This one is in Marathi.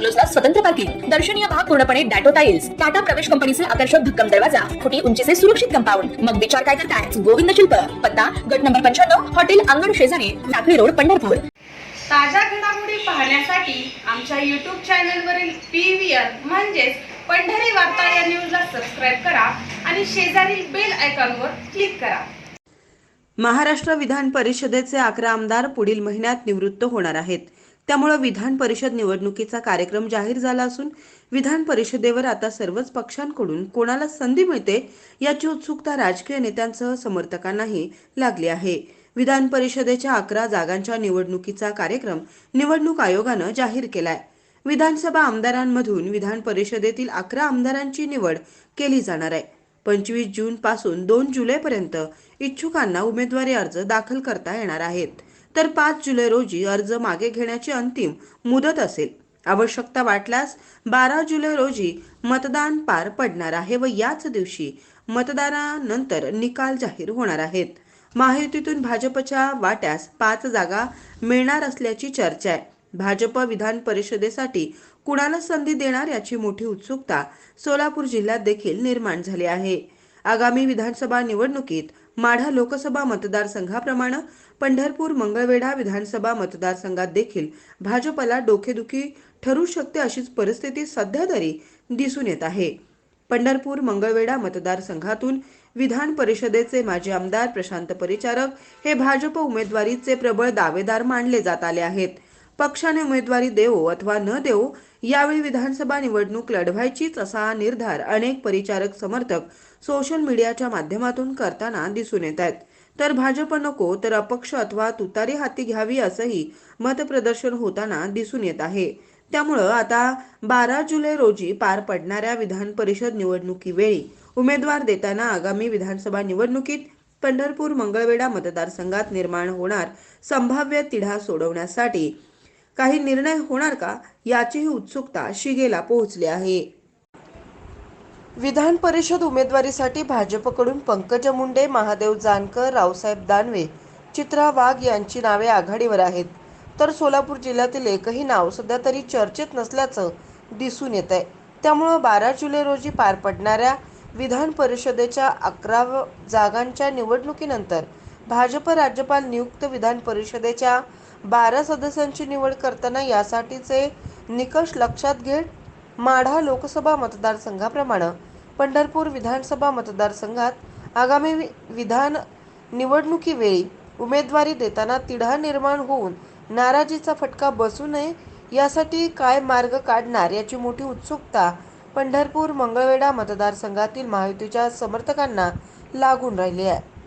बंगलोजला स्वतंत्र पार्किंग दर्शनीय भाग पूर्णपणे डॅटो टाइल्स टाटा प्रवेश कंपनीचे आकर्षक भक्कम दरवाजा फुटी उंचीचे सुरक्षित कंपाऊंड. मग विचार काय करताय? गोविंद शिल्प. पत्ता गट नंबर पंच्याण्णव हॉटेल अंगण शेजारी लाकडी रोड पंढरपूर. ताज्या घडामोडी पाहण्यासाठी आमच्या यूट्यूब चॅनलवरील पी व्ही आर म्हणजेच पंढरी वार्ता या न्यूजला सबस्क्राईब करा आणि शेजारील बेल आयकॉनवर क्लिक करा. महाराष्ट्र विधान परिषदेचे अकरा आमदार पुढील महिन्यात निवृत्त होणार आहेत. त्यामुळे विधान परिषद निवडणुकीचा कार्यक्रम जाहीर झाला असून विधान परिषदेवर आता सर्वच पक्षांकडून कोणाला संधी मिळते याची उत्सुकता राजकीय नेत्यांसह समर्थकांनाही लागली आहे. विधान परिषदेच्या अकरा जागांच्या निवडणुकीचा कार्यक्रम निवडणूक आयोगानं जाहीर केलाय. विधानसभा आमदारांमधून विधान परिषदेतील अकरा आमदारांची निवड केली जाणार आहे. पंचवीस जून पासून दोन जुलैपर्यंत इच्छुकांना उमेदवारी अर्ज दाखल करता येणार आहेत. तर पाच जुलै रोजी अर्ज मागे घेण्याची अंतिम मुदत असेल. आवश्यकता वाटल्यास बारा जुलै रोजी मतदान पार पडणार आहे व याच दिवशी मतदानानंतर निकाल जाहीर होणार आहेत. महायुतीतून भाजपच्या वाट्यास पाच जागा मिळणार असल्याची चर्चा आहे. भाजप विधान परिषदेसाठी कुणाला संधी देणार याची मोठी उत्सुकता सोलापूर जिल्ह्यात देखील निर्माण झाली आहे. आगामी विधानसभा निवडणुकीत माढा लोकसभा मतदारसंघाप्रमाणे पंढरपूर मंगळवेढा विधानसभा मतदारसंघात देखील भाजपला डोकेदुखी ठरू शकते अशीच परिस्थिती सध्या तरी दिसून येत आहे. पंढरपूर मंगळवेढा मतदारसंघातून विधान परिषदेचे माजी आमदार प्रशांत परिचारक हे भाजप उमेदवारीचे प्रबळ दावेदार मानले जात आले आहेत. पक्षाने उमेदवारी देवो अथवा न देवो यावेळी विधानसभा निवडणूक लढवायचीच असा निर्धार अनेक परिचारक समर्थक सोशल मीडियाच्या माध्यमातून करताना दिसून येत आहेत. तर भाजप नको तर अपक्ष अथवा तुतारी हाती घ्यावी असंही मतप्रदर्शन होताना दिसून येत आहे. त्यामुळं आता बारा जुलै रोजी पार पडणाऱ्या विधान परिषद निवडणुकीवेळी उमेदवार देताना आगामी विधानसभा निवडणुकीत पंढरपूर मंगळवेढा मतदारसंघात निर्माण होणार संभाव्य तिढा सोडवण्यासाठी काही निर्णय होणार का याचीही उत्सुकता शिगेला पोहोचली आहे. विधान परिषद उमेदवारीसाठी भाजपकडून पंकज मुंडे महादेव जानकर रावसाहेब दानवे चित्रा वाघ यांची नावे आघाडीवर आहेत. तर सोलापूर जिल्ह्यातील एकही नाव सध्या तरी चर्चेत नसल्याचं दिसून येत आहे त्यामुळं बारा जुलै रोजी पार पडणाऱ्या विधान परिषदेच्या अकरा जागांच्या निवडणुकीनंतर भाजप राज्यपाल नियुक्त विधान परिषदेच्या बारा सदस्यांची निवड करताना यासाठीचे निकष लक्षात घेत माढा लोकसभा मतदारसंघाप्रमाणे पंढरपूर विधानसभा मतदारसंघात आगामी वि- विधान निवडणुकीवेळी उमेदवारी देताना तिढा निर्माण होऊन नाराजीचा फटका बसू नये यासाठी काय मार्ग काढणार याची मोठी उत्सुकता पंढरपूर मंगळवेढा मतदारसंघातील महायुतीच्या समर्थकांना लागून राहिली आहे.